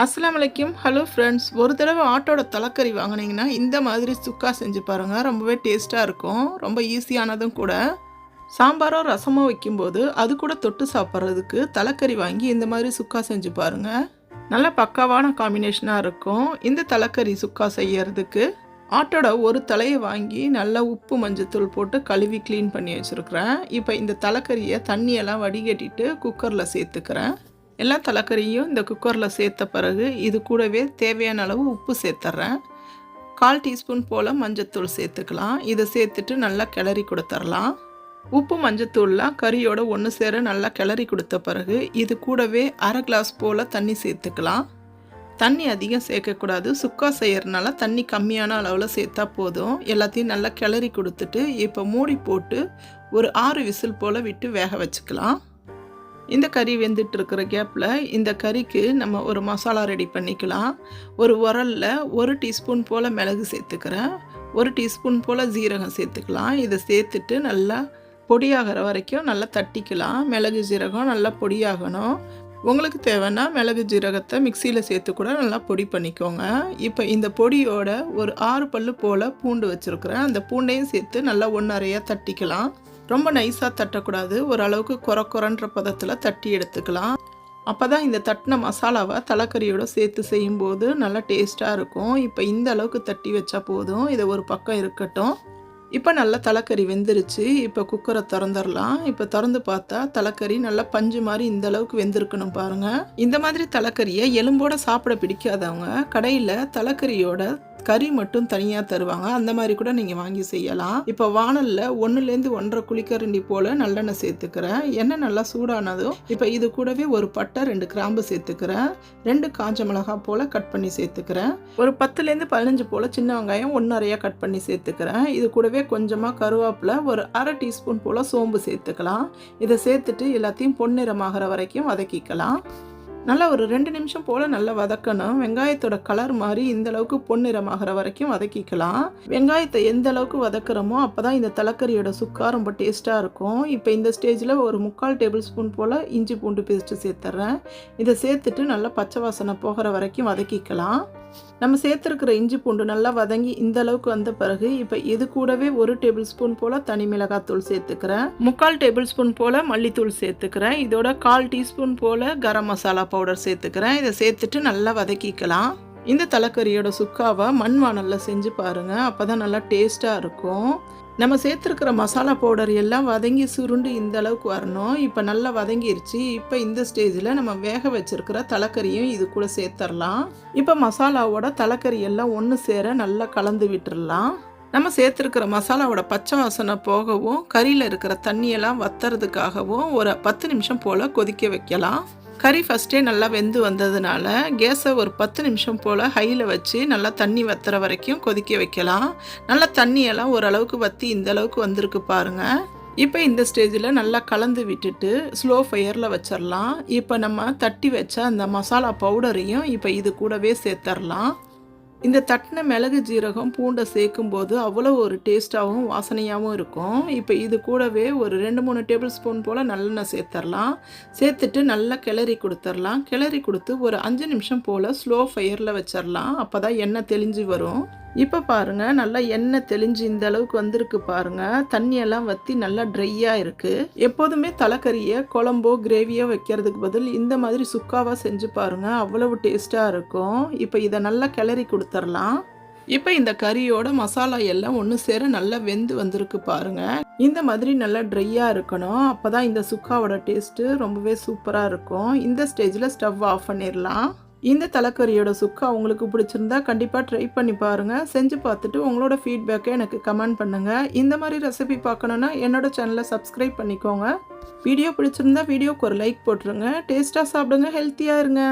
அஸ்லாம் வலைக்கும் hello friends ஒரு தடவை ஆட்டோட தலைக்கறி வாங்குனீங்கன்னா இந்த மாதிரி சுக்கா செஞ்சு பாருங்கள் ரொம்பவே டேஸ்ட்டாக இருக்கும். ரொம்ப ஈஸியானதும் கூட. சாம்பாரோ ரசமோ வைக்கும்போது அது கூட தொட்டு சாப்பிட்றதுக்கு தலைக்கறி வாங்கி இந்த மாதிரி சுக்கா செஞ்சு பாருங்கள் நல்ல பக்காவான காம்பினேஷனாக இருக்கும். இந்த தலைக்கறி சுக்கா செய்யறதுக்கு ஆட்டோட ஒரு தலையை வாங்கி நல்லா உப்பு மஞ்சத்தூள் போட்டு கழுவி க்ளீன் பண்ணி வச்சுருக்கிறேன். இப்போ இந்த தலைக்கறியை தண்ணியெல்லாம் வடிகட்டிட்டு குக்கரில் சேர்த்துக்கிறேன். எல்லா தலைக்கறியும் இந்த குக்கரில் சேர்த்த பிறகு இது கூடவே தேவையான அளவு உப்பு சேர்த்துட்றேன் கால் டீஸ்பூன் போல் மஞ்சத்தூள் சேர்த்துக்கலாம். இதை சேர்த்துட்டு நல்லா கிளறி கொடுத்துர்லாம் உப்பு மஞ்சத்தூள்லாம் கறியோட ஒன்று சேர நல்லா கிளறி கொடுத்த பிறகு இது கூடவே அரை கிளாஸ் போல் தண்ணி சேர்த்துக்கலாம். தண்ணி அதிகம் சேர்க்கக்கூடாது சுக்கா செய்கிறனால தண்ணி கம்மியான அளவில் சேர்த்தா போதும். எல்லாத்தையும் நல்லா கிளறி கொடுத்துட்டு இப்போ மூடி போட்டு ஒரு ஆறு விசில் போல் விட்டு வேக வச்சுக்கலாம். இந்த கறி வெந்துட்டு இருக்கிற கேப்பில் இந்த கறிக்கு நம்ம ஒரு மசாலா ரெடி பண்ணிக்கலாம். ஒரு உரலில் ஒரு டீஸ்பூன் போல் மிளகு சேர்த்துக்கிறேன். ஒரு டீஸ்பூன் போல் ஜீரகம் சேர்த்துக்கலாம். இதை சேர்த்துட்டு நல்லா பொடியாகிற வரைக்கும் நல்லா தட்டிக்கலாம். மிளகு ஜீரகம் நல்லா பொடியாகணும். உங்களுக்கு தேவைன்னா மிளகு ஜீரகத்தை மிக்சியில் சேர்த்து கூட நல்லா பொடி பண்ணிக்கோங்க. இப்போ இந்த பொடியோட ஒரு ஆறு பல்லு போல் பூண்டு வச்சுருக்குறேன். அந்த பூண்டையும் சேர்த்து நல்லா ஒன்றறையாக தட்டிக்கலாம். ரொம்ப நைஸாக தட்டக்கூடாது. ஓரளவுக்கு குறை குறைன்ற பதத்தில் தட்டி எடுத்துக்கலாம். அப்போ தான் இந்த தட்டின மசாலாவை தலைக்கறியோட சேர்த்து செய்யும்போது நல்லா டேஸ்ட்டாக இருக்கும். இப்போ இந்த அளவுக்கு தட்டி வச்சா போதும். இதை ஒரு பக்கம் இருக்கட்டும். இப்போ நல்லா தலைக்கறி வெந்துருச்சு. இப்போ குக்கரை திறந்துடலாம் இப்போ திறந்து பார்த்தா தலைக்கறி நல்லா பஞ்சு மாதிரி இந்த அளவுக்கு வெந்திருக்கணும் பாருங்கள் இந்த மாதிரி தலைக்கறியை எலும்போட சாப்பிட பிடிக்காதவங்க கடையில் தலைக்கறியோட கறி மட்டும் தனியாக தருவாங்க. அந்த மாதிரி கூட நீங்கள் வாங்கி செய்யலாம். இப்போ வானலில் ஒன்றுலேருந்து ஒன்றரை குளிக்கரண்டி போல் நல்லெண்ணெய் சேர்த்துக்கிறேன். எண்ணெய் நல்லா சூடானதும் இப்போ இது கூடவே ஒரு பட்டை ரெண்டு கிராம்பு சேர்த்துக்கிறேன். ரெண்டு காஞ்ச மிளகாய் போல் கட் பண்ணி சேர்த்துக்கிறேன். ஒரு பத்துலேருந்து பதினஞ்சு போல் சின்ன வெங்காயம் ஒன்றரையாக கட் பண்ணி சேர்த்துக்கிறேன். இது கூடவே கொஞ்சமாக கருவேப்பிலை ஒரு அரை டீஸ்பூன் போல் சோம்பு சேர்த்துக்கலாம். இதை சேர்த்துட்டு எல்லாத்தையும் பொன்னிறமாகிற வரைக்கும் வதக்கிக்கலாம். நல்லா ஒரு ரெண்டு நிமிஷம் போல் நல்லா வதக்கணும். வெங்காயத்தோட கலர் மாதிரி இந்த அளவுக்கு பொன்னிறமாகிற வரைக்கும் வதக்கிக்கலாம். வெங்காயத்தை எந்த அளவுக்கு வதக்குறோமோ அப்போ தான் இந்த தலைக்கறியோட சுக்கா ரொம்ப டேஸ்ட்டாக இருக்கும். இப்போ இந்த ஸ்டேஜில் ஒரு முக்கால் டேபிள் ஸ்பூன் போல் இஞ்சி பூண்டு பேஸ்ட்டு சேர்த்துட்றேன் இதை சேர்த்துட்டு நல்லா பச்சை வாசனை போகிற வரைக்கும் வதக்கிக்கலாம். நம்ம சேர்த்துருக்கிற இஞ்சி பூண்டு நல்லா வதங்கி இந்த அளவுக்கு வந்த பிறகு இப்போ இது கூடவே ஒரு டேபிள் ஸ்பூன் போல் தனி மிளகாத்தூள் சேர்த்துக்கிறேன். முக்கால் டேபிள் ஸ்பூன் போல் மல்லித்தூள் சேர்த்துக்கிறேன். இதோட கால் டீஸ்பூன் போல் கரம் மசாலா பவுடர் சேர்த்துக்கிறேன். இதை சேர்த்துட்டு நல்லா வதக்கிக்கலாம். இந்த தலைக்கறியோட சுக்காவை மண்வானலில் செஞ்சு பாருங்கள் அப்போ தான் நல்லா டேஸ்ட்டாக இருக்கும். நம்ம சேர்த்துருக்கிற மசாலா பவுடர் எல்லாம் வதங்கி சுருண்டு இந்த அளவுக்கு வரணும். இப்போ நல்லா வதங்கிருச்சு. இப்போ இந்த ஸ்டேஜில் நம்ம வேக வச்சுருக்கிற தலைக்கறியும் இது கூட சேர்த்துடலாம் இப்போ மசாலாவோட தலைக்கறி எல்லாம் ஒன்று சேர நல்லா கலந்து விட்டுடலாம் நம்ம சேர்த்துருக்கிற மசாலாவோட பச்சை வாசனை போகவும் கறியில் இருக்கிற தண்ணியெல்லாம் வத்துறதுக்காகவும் ஒரு பத்து நிமிஷம் போல் கொதிக்க வைக்கலாம். கறி ஃபஸ்ட்டே நல்லா வெந்து வந்ததுனால கேஸை ஒரு பத்து நிமிஷம் போல் ஹையில் வச்சு நல்லா தண்ணி வத்துற வரைக்கும் கொதிக்க வைக்கலாம். நல்லா தண்ணியெல்லாம் ஓரளவுக்கு வற்றி இந்த அளவுக்கு வந்திருக்கு பாருங்கள் இப்போ இந்த ஸ்டேஜில் நல்லா கலந்து விட்டுட்டு ஸ்லோ ஃபயரில் வச்சிடலாம் இப்போ நம்ம தட்டி வச்ச அந்த மசாலா பவுடரையும் இப்போ இது கூடவே சேர்த்துடலாம் இந்த தட்டின மிளகு ஜீரகம் பூண்டை சேர்க்கும்போது அவ்வளோ ஒரு டேஸ்ட்டாகவும் வாசனையாகவும் இருக்கும். இப்போ இது கூடவே ஒரு ரெண்டு மூணு டேபிள் ஸ்பூன் போல் நல்லெண்ணெய் சேர்த்துடலாம் சேர்த்துட்டு நல்லா கிளறி கொடுத்துர்லாம். கிளறி கொடுத்து ஒரு அஞ்சு நிமிஷம் போல் ஸ்லோ ஃபயரில் வச்சிடலாம் அப்போ தான் எண்ணெய் தெளிஞ்சு வரும். இப்போ பாருங்கள் நல்லா எண்ணெய் தெளிஞ்சு இந்த அளவுக்கு வந்திருக்கு பாருங்கள் தண்ணியெல்லாம் வற்றி நல்லா ட்ரையாக இருக்குது எப்போதுமே தலைக்கறியை குழம்போ கிரேவியோ வைக்கிறதுக்கு பதில் இந்த மாதிரி சுக்காவாக செஞ்சு பாருங்கள் அவ்வளவு டேஸ்ட்டாக இருக்கும். இப்போ இதை நல்லா கிளறி கொடுத்துர்லாம். இப்போ இந்த கறியோட மசாலா எல்லாம் ஒன்று சேர நல்லா வெந்து வந்திருக்கு பாருங்க. இந்த மாதிரி நல்லா ட்ரையாக இருக்கணும். அப்போ தான் இந்த சுக்காவோட டேஸ்ட்டு ரொம்பவே சூப்பராக இருக்கும். இந்த ஸ்டேஜில் ஸ்டவ் ஆஃப் பண்ணிடலாம் இந்த தலைக்கறியோட சுக்கா உங்களுக்கு பிடிச்சிருந்தா கண்டிப்பாக ட்ரை பண்ணி பாருங்கள் செஞ்சு பார்த்துட்டு உங்களோட ஃபீட்பேக்கை எனக்கு கமெண்ட் பண்ணுங்கள் இந்த மாதிரி ரெசிபி பார்க்கணுன்னா என்னோட சேனலை சப்ஸ்கிரைப் பண்ணிக்கோங்க. வீடியோ பிடிச்சிருந்தா வீடியோக்கு ஒரு லைக் போட்டுருங்க. டேஸ்ட்டாக சாப்பிடுங்க ஹெல்த்தியாக இருங்க.